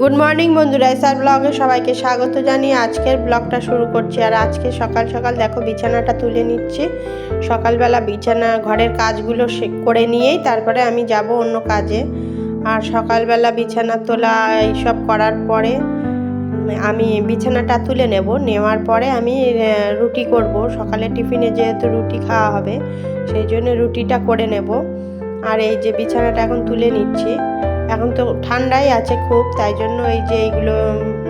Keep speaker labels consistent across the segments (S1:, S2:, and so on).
S1: Good morning বন্ধুরা। SR ব্লগে সবাইকে স্বাগত জানিয়ে আজকের ব্লগটা শুরু করছি। আর আজকে সকাল সকাল দেখো বিছানাটা তুলে নিচ্ছি। সকালবেলা বিছানা, ঘরের কাজগুলো করে নিয়েই তারপরে আমি যাব অন্য কাজে। আর সকালবেলা বিছানা তোলা এইসব করার পরে আমি বিছানাটা তুলে নেব। নেওয়ার পরে আমি রুটি করব। সকালে টিফিনে যেহেতু রুটি খাওয়া হবে, সেই জন্য রুটিটা করে নেব। আর এই যে বিছানাটা এখন তুলে নিচ্ছি। এখন তো ঠান্ডাই আছে খুব, তাই জন্য এই যে এইগুলো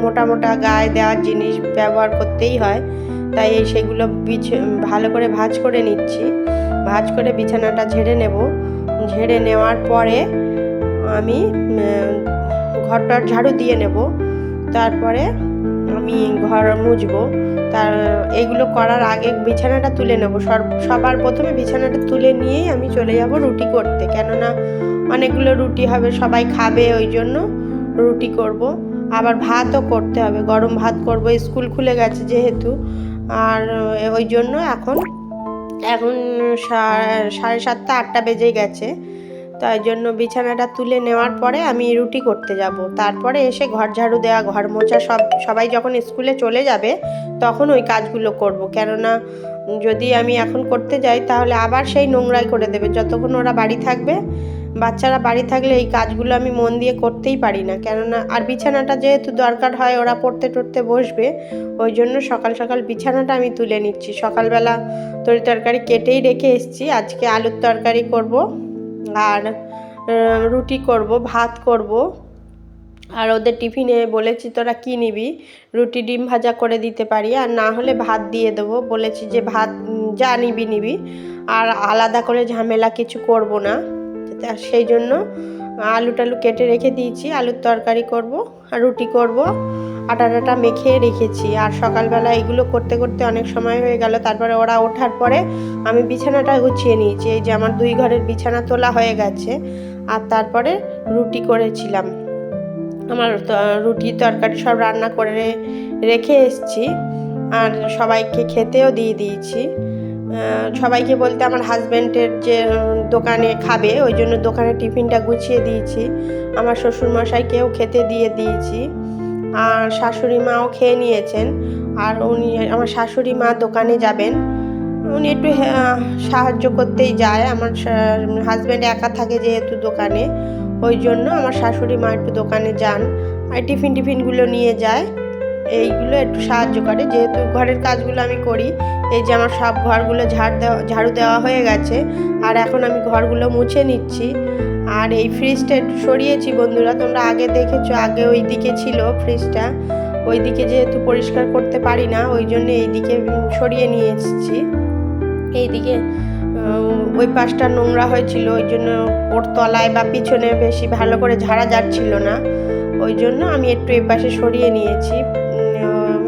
S1: মোটা মোটা গায়ে দেওয়ার জিনিস ব্যবহার করতেই হয়। তাই এই সেগুলো বিছ, ভালো করে ভাঁজ করে নিচ্ছি। ভাঁজ করে বিছানাটা ঝেড়ে নেব। ঝেড়ে নেওয়ার পরে আমি ঘরটার ঝাড়ু দিয়ে নেব। তারপরে আমি ঘর মুছবো। তার এইগুলো করার আগে বিছানাটা তুলে নেব। সবার প্রথমে বিছানাটা তুলে নিয়েই আমি চলে যাব রুটি করতে। কেননা অনেকগুলো রুটি হবে, সবাই খাবে ওই জন্য রুটি করব। আবার ভাতও করতে হবে, গরম ভাত করব, স্কুল খুলে গেছে যেহেতু। আর ওই জন্য এখন এখন সাড়ে সাতটা, আটটা বেজে গেছে। তাই জন্য বিছানাটা তুলে নেওয়ার পরে আমি রুটি করতে যাব। তারপরে এসে ঘর ঝাড়ু দেওয়া ঘর মোছা সব, সবাই যখন স্কুলে চলে যাবে, তখন ওই কাজগুলো করব। কেননা যদি আমি এখন করতে যাই, তাহলে আবার সেই নোংরাই করে দেবে। যতক্ষণ ওরা বাড়ি থাকবে, বাচ্চারা বাড়ি থাকলে এই কাজগুলো আমি মন দিয়ে করতেই পারি না। কেননা আর বিছানাটা যেহেতু দরকার হয়, ওরা পড়তে টড়তে বসবে, ওই জন্য সকাল সকাল বিছানাটা আমি তুলে নিচ্ছি। সকালবেলা তরি তরকারি কেটেই রেখে এসেছি। আজকে আলুর তরকারি করব। আর রুটি করব, ভাত করব। আর ওদের টিফিনে বলেছি, তোরা কী নিবি? রুটি, ডিম ভাজা করে দিতে পারি। আর না হলে ভাত দিয়ে দেবো। বলেছি যে, ভাত যা নিবি নিবি। আর আলাদা করে ঝামেলা কিছু করব না। সেই জন্য আলু টালু কেটে রেখে দিয়েছি। আলুর তরকারি করব আর রুটি করব। আটা টাটা মেখে রেখেছি। আর সকালবেলা এগুলো করতে করতে অনেক সময় হয়ে গেল। তারপরে ওরা ওঠার পরে আমি বিছানাটা গুছিয়ে নিয়েছি। এই যে আমার দুই ঘরের বিছানা তোলা হয়ে গেছে। আর তারপরে রুটি করেছিলাম। আমার রুটি, তরকারি সব রান্না করে রেখে এসেছি। আর সবাইকে খেতেও দিয়ে দিয়েছি। সবাইকে বলতে আমার হাজব্যান্ডের যে দোকানে খাবে, ওই জন্য দোকানে টিফিনটা গুছিয়ে দিয়েছি। আমার শ্বশুরমশাইকেও খেতে দিয়ে দিয়েছি। আর শাশুড়ি মাও খেয়ে নিয়েছেন। আর উনি আমার শাশুড়ি মা দোকানে যাবেন। উনি একটু হ্যাঁ, সাহায্য করতেই যায়। আমার হাজব্যান্ড একা থাকে যেহেতু দোকানে। ওই জন্য আমার শাশুড়ি মা একটু দোকানে যান। আর টিফিন টিফিনগুলো নিয়ে যায়। এইগুলো একটু সাহায্য করে। যেহেতু ঘরের কাজগুলো আমি করি এই যে আমার সব ঘরগুলো ঝাড় দেওয়া ঝাড়ু দেওয়া হয়ে গেছে। আর এখন আমি ঘরগুলো মুছে নিচ্ছি। আর এই ফ্রিজটা একটু সরিয়েছি বন্ধুরা তোমরা আগে দেখেছ আগে ওই দিকে ছিল ফ্রিজটা ওই দিকে যেহেতু পরিষ্কার করতে পারি না ওই জন্য এই দিকে সরিয়ে নিয়ে এসেছি এইদিকে উম, ওই পাশটা নোংরা হয়েছিল ওই জন্য ওর তলায় বা পিছনে বেশি ভালো করে ঝাড়া যাচ্ছিল না ওই জন্য আমি একটু এই পাশে সরিয়ে নিয়েছি।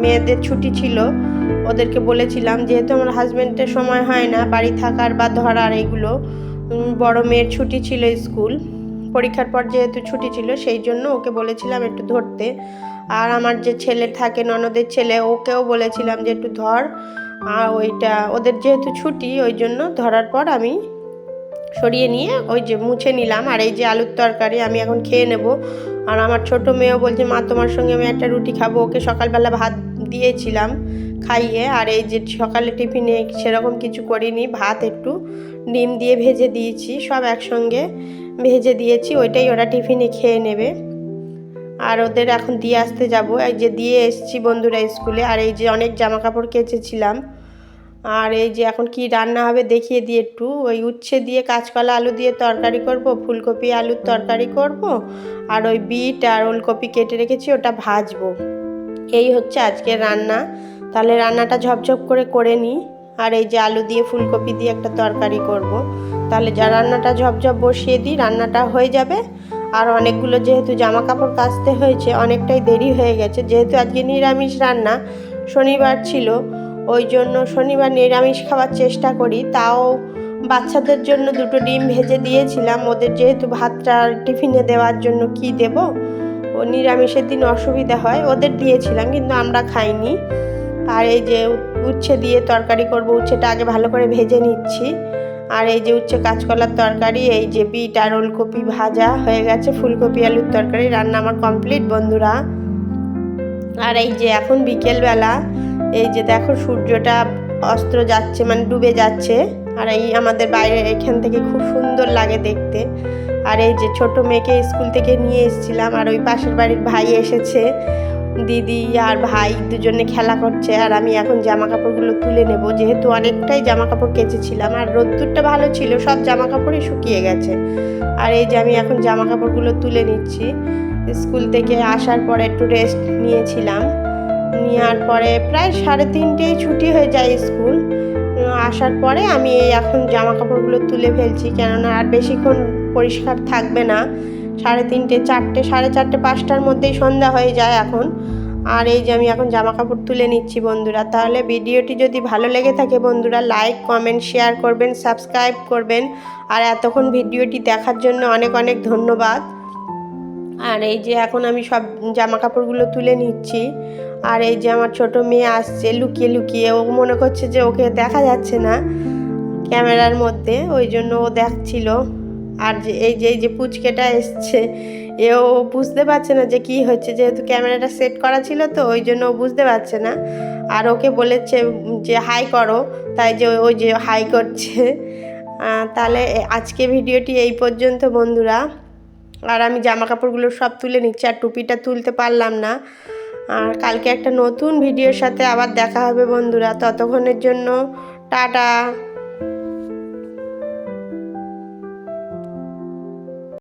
S1: মেয়েদের ছুটি ছিল ওদেরকে বলেছিলাম যেহেতু আমার হাজব্যান্ডের সময় হয় না বাড়ি থাকার বা ধরার এগুলো বড় মেয়ের ছুটি ছিল স্কুল। পরীক্ষার পর যেহেতু ছুটি ছিল, সেই জন্য ওকে বলেছিলাম একটু ধরতে। আর আমার যে ছেলে থাকে, ননদের ছেলে, ওকেও বলেছিলাম যে একটু ধর। আর ওইটা, ওদের যেহেতু ছুটি, ওই জন্য ধরার পর আমি সরিয়ে নিয়ে ওই যে মুছে নিলাম। আর এই যে আলুর তরকারি আমি এখন খেয়ে নেব। আর আমার ছোট মেয়েও বলছে, মা, তোমার সঙ্গে আমি একটা রুটি খাব, ওকে সকালবেলা ভাত দিয়েছিলাম খাইয়ে, আর এই যে সকালে টিফিনে সেরকম কিছু করিনি, ভাত একটু ডিম দিয়ে ভেজে দিয়েছি, সব একসঙ্গে ভেজে দিয়েছি, ওইটাই ওরা টিফিনে খেয়ে নেবে। আর ওদের এখন দিয়ে আসতে যাব, এই যে দিয়ে এসেছি বন্ধুরা স্কুলে, আর এই যে অনেক জামা কাপড় কেচেছিলাম। আর এই যে এখন কি রান্না হবে দেখিয়ে দিয়ে একটু, ওই উচ্ছে দিয়ে কাঁচকলা আলু দিয়ে তরকারি করব, ফুলকপি আলুর তরকারি করব, আর ওই বিট আর ওলকপি কেটে রেখেছি, ওটা ভাজবো। এই হচ্ছে আজকের রান্না। তাহলে রান্নাটা ঝপঝপ করে করে নিই। আর এই যে আলু দিয়ে ফুলকপি দিয়ে একটা তরকারি করব। তাহলে যা রান্নাটা ঝপঝপ বসিয়ে দিই, রান্নাটা হয়ে যাবে। আর অনেকগুলো যেহেতু জামা কাপড় কাচতে হয়েছে, অনেকটাই দেরি হয়ে গেছে। যেহেতু আজকে নিরামিষ রান্না, শনিবার ছিল, ওই জন্য শনিবার নিরামিষ খাওয়ার চেষ্টা করি। তাও বাচ্চাদের জন্য দুটো ডিম ভেজে দিয়েছিলাম। ওদের যেহেতু ভাতটা টিফিনে দেওয়ার জন্য কি দেব? ও নিরামিষের দিন অসুবিধা হয়, ওদের দিয়েছিলাম কিন্তু আমরা খাইনি। আর এই যে উচ্ছে দিয়ে তরকারি করব, উচ্ছেটা আগে ভালো করে ভেজে নিচ্ছি। আর এই যে উচ্ছে কাঁচকলার তরকারি, এই যে বিট আর ওলকপি ভাজা হয়ে গেছে, ফুলকপি, আলুর তরকারি, রান্না আমার কমপ্লিট বন্ধুরা। আর এই যে এখন বিকেলবেলা, এই যে দেখো সূর্যটা অস্ত্র যাচ্ছে মানে ডুবে যাচ্ছে। আর এই আমাদের বাইরে এখান থেকে খুব সুন্দর লাগে দেখতে। আর এই যে ছোট মেয়েকে স্কুল থেকে নিয়ে এসেছিলাম, আর ওই পাশের বাড়ির ভাই এসেছে। দিদি আর ভাই দুজনে খেলা করছে, আর আমি এখন জামা কাপড়গুলো তুলে নেব। যেহেতু অনেকটাই জামা কাপড় কেচেছিলাম, আর রোদ্দুরটা ভালো ছিল, সব জামা কাপড়ই শুকিয়ে গেছে। আর এই যে আমি এখন জামা কাপড়গুলো তুলে নিচ্ছি। স্কুল থেকে আসার পরে একটু রেস্ট নিয়েছিলাম। নেওয়ার পরে প্রায় সাড়ে তিনটেই ছুটি হয়ে যায় স্কুল। আসার পরে আমি এই এখন জামা কাপড়গুলো তুলে ফেলছি, কেননা আর বেশিক্ষণ পরিষ্কার থাকবে না। সাড়ে তিনটে, চারটে, সাড়ে চারটে, পাঁচটার মধ্যেই সন্ধ্যা হয়ে যায় এখন। আর এই যে আমি এখন জামা কাপড় তুলে নিচ্ছি বন্ধুরা, তাহলে ভিডিওটি যদি ভালো লেগে থাকে বন্ধুরা, লাইক, কমেন্ট, শেয়ার করবেন, সাবস্ক্রাইব করবেন। আর এতক্ষণ ভিডিওটি দেখার জন্য অনেক অনেক ধন্যবাদ। আর এই যে এখন আমি সব জামা কাপড়গুলো তুলে নিচ্ছি। আর এই যে আমার ছোট মেয়ে আসছে, লুকিয়ে লুকিয়ে, ও মনে করছে যে ওকে দেখা যাচ্ছে না ক্যামেরার মধ্যে, ওই জন্য ও দেখছিল। আর যে এই যে এই যে পুচকেটা এসছে, এও বুঝতে পারছে না যে কি হচ্ছে, যেহেতু ক্যামেরাটা সেট করা ছিল তো, ওই জন্য ও বুঝতে পারছে না। আর ওকে বলেছে যে, হাই করো। তাই যে ওই যে হাই করছে। তাহলে আজকে ভিডিওটি এই পর্যন্ত বন্ধুরা। আর আমি জামা কাপড়গুলো সব তুলে নিচ্ছি, আর টুপিটা তুলতে পারলাম না। আর কালকে একটা নতুন ভিডিওর সাথে আবার দেখা হবে বন্ধুরা। ততক্ষণের জন্য টাটা।